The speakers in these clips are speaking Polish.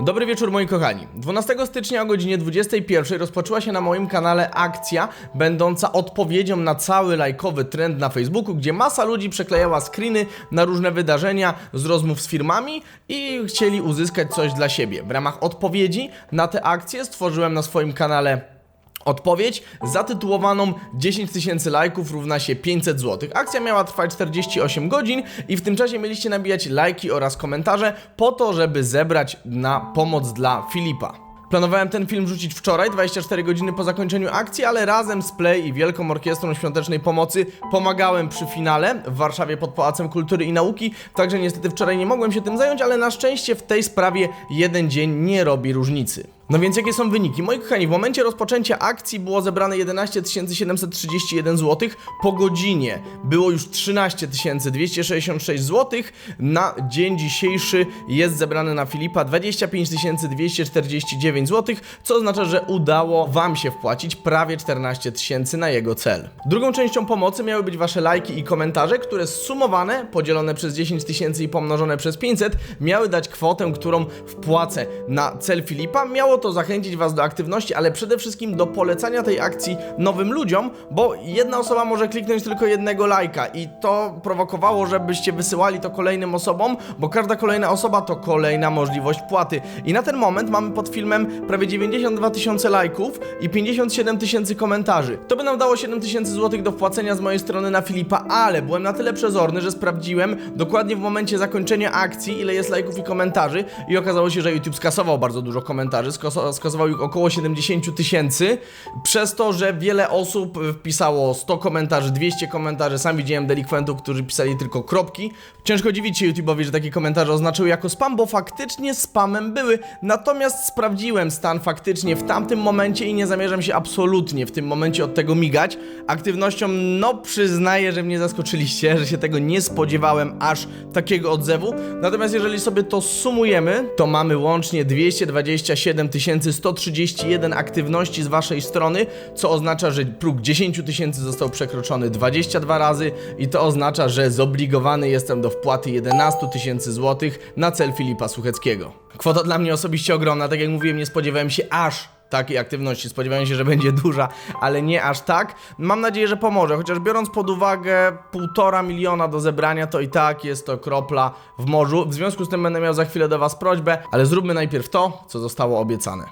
Dobry wieczór moi kochani. 12 stycznia o godzinie 21 rozpoczęła się na moim kanale akcja będąca odpowiedzią na cały lajkowy trend na Facebooku, gdzie masa ludzi przeklejała screeny na różne wydarzenia z rozmów z firmami i chcieli uzyskać coś dla siebie. W ramach odpowiedzi na tę akcję stworzyłem na swoim kanale Odpowiedź zatytułowaną 10 tysięcy lajków równa się 500 zł. Akcja miała trwać 48 godzin i w tym czasie mieliście nabijać lajki oraz komentarze po to, żeby zebrać na pomoc dla Filipa. Planowałem ten film rzucić wczoraj, 24 godziny po zakończeniu akcji, ale razem z Play i Wielką Orkiestrą Świątecznej Pomocy pomagałem przy finale w Warszawie pod Pałacem Kultury i Nauki, także niestety wczoraj nie mogłem się tym zająć, ale na szczęście w tej sprawie jeden dzień nie robi różnicy. No więc jakie są wyniki? Moi kochani, w momencie rozpoczęcia akcji było zebrane 11 731 zł, po godzinie było już 13 266 zł, na dzień dzisiejszy jest zebrane na Filipa 25 249 zł, co oznacza, że udało Wam się wpłacić prawie 14 tysięcy na jego cel. Drugą częścią pomocy miały być Wasze lajki i komentarze, które zsumowane, podzielone przez 10 tysięcy i pomnożone przez 500 miały dać kwotę, którą wpłacę na cel Filipa. Miało to zachęcić Was do aktywności, ale przede wszystkim do polecania tej akcji nowym ludziom, bo jedna osoba może kliknąć tylko jednego lajka i to prowokowało, żebyście wysyłali to kolejnym osobom, bo każda kolejna osoba to kolejna możliwość płaty. I na ten moment mamy pod filmem prawie 92 tysiące lajków i 57 tysięcy komentarzy. To by nam dało 7 tysięcy złotych do wpłacenia z mojej strony na Filipa, ale byłem na tyle przezorny, że sprawdziłem dokładnie w momencie zakończenia akcji, ile jest lajków i komentarzy i okazało się, że YouTube skasował bardzo dużo komentarzy, skasował ich około 70 tysięcy, przez to, że wiele osób wpisało 100 komentarzy, 200 komentarzy, sam widziałem delikwentów, którzy pisali tylko kropki. Ciężko dziwić się YouTube'owi, że takie komentarze oznaczyły jako spam, bo faktycznie spamem były, natomiast sprawdziłem stan faktycznie w tamtym momencie i nie zamierzam się absolutnie w tym momencie od tego migać. Aktywnością, no przyznaję, że mnie zaskoczyliście, że się tego nie spodziewałem aż takiego odzewu, natomiast jeżeli sobie to sumujemy, to mamy łącznie 227 131 aktywności z waszej strony, co oznacza, że próg 10 tysięcy został przekroczony 22 razy i to oznacza, że zobligowany jestem do wpłaty 11 tysięcy złotych na cel Filipa Sucheckiego. Kwota dla mnie osobiście ogromna, tak jak mówiłem, nie spodziewałem się aż takiej aktywności. Spodziewałem się, że będzie duża, ale nie aż tak. Mam nadzieję, że pomoże, chociaż biorąc pod uwagę półtora miliona do zebrania, to i tak jest to kropla w morzu. W związku z tym będę miał za chwilę do Was prośbę, ale zróbmy najpierw to, co zostało obiecane.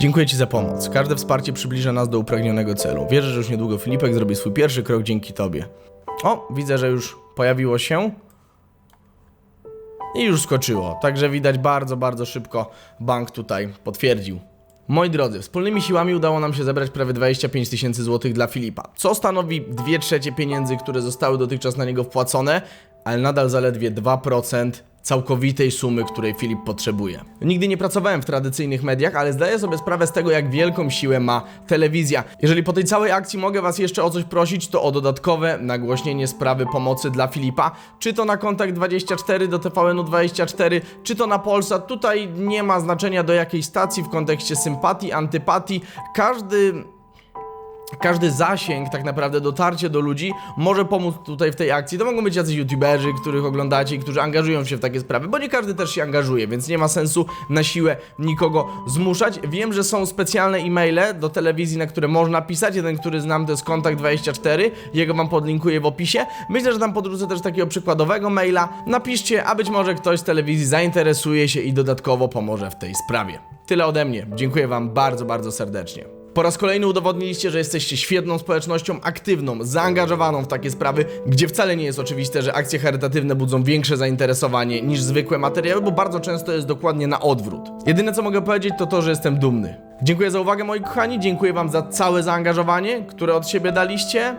Dziękuję Ci za pomoc. Każde wsparcie przybliża nas do upragnionego celu. Wierzę, że już niedługo Filipek zrobi swój pierwszy krok dzięki Tobie. O, widzę, że już pojawiło się. I już skoczyło. Także widać bardzo, bardzo szybko bank tutaj potwierdził. Moi drodzy, wspólnymi siłami udało nam się zebrać prawie 25 tysięcy złotych dla Filipa, co stanowi 2 trzecie pieniędzy, które zostały dotychczas na niego wpłacone, ale nadal zaledwie 2% całkowitej sumy, której Filip potrzebuje. Nigdy nie pracowałem w tradycyjnych mediach, ale zdaję sobie sprawę z tego, jak wielką siłę ma telewizja. Jeżeli po tej całej akcji mogę Was jeszcze o coś prosić, to o dodatkowe nagłośnienie sprawy pomocy dla Filipa, czy to na kontakt 24 do TVN-u 24, czy to na Polsat. Tutaj nie ma znaczenia do jakiej stacji w kontekście sympatii, antypatii. Każdy każdy zasięg, tak naprawdę dotarcie do ludzi może pomóc tutaj w tej akcji. To mogą być jacyś youtuberzy, których oglądacie i którzy angażują się w takie sprawy, bo nie każdy też się angażuje, więc nie ma sensu na siłę nikogo zmuszać. Wiem, że są specjalne e-maile do telewizji, na które można pisać. Jeden, który znam, to jest kontakt24, jego wam podlinkuję w opisie. Myślę, że tam podrzucę też takiego przykładowego maila. Napiszcie, a być może ktoś z telewizji zainteresuje się i dodatkowo pomoże w tej sprawie. Tyle ode mnie. Dziękuję wam bardzo, bardzo serdecznie. Po raz kolejny udowodniliście, że jesteście świetną społecznością, aktywną, zaangażowaną w takie sprawy, gdzie wcale nie jest oczywiste, że akcje charytatywne budzą większe zainteresowanie niż zwykłe materiały, bo bardzo często jest dokładnie na odwrót. Jedyne co mogę powiedzieć to to, że jestem dumny. Dziękuję za uwagę moi kochani, dziękuję wam za całe zaangażowanie, które od siebie daliście.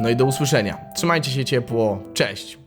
No i do usłyszenia. Trzymajcie się ciepło, cześć!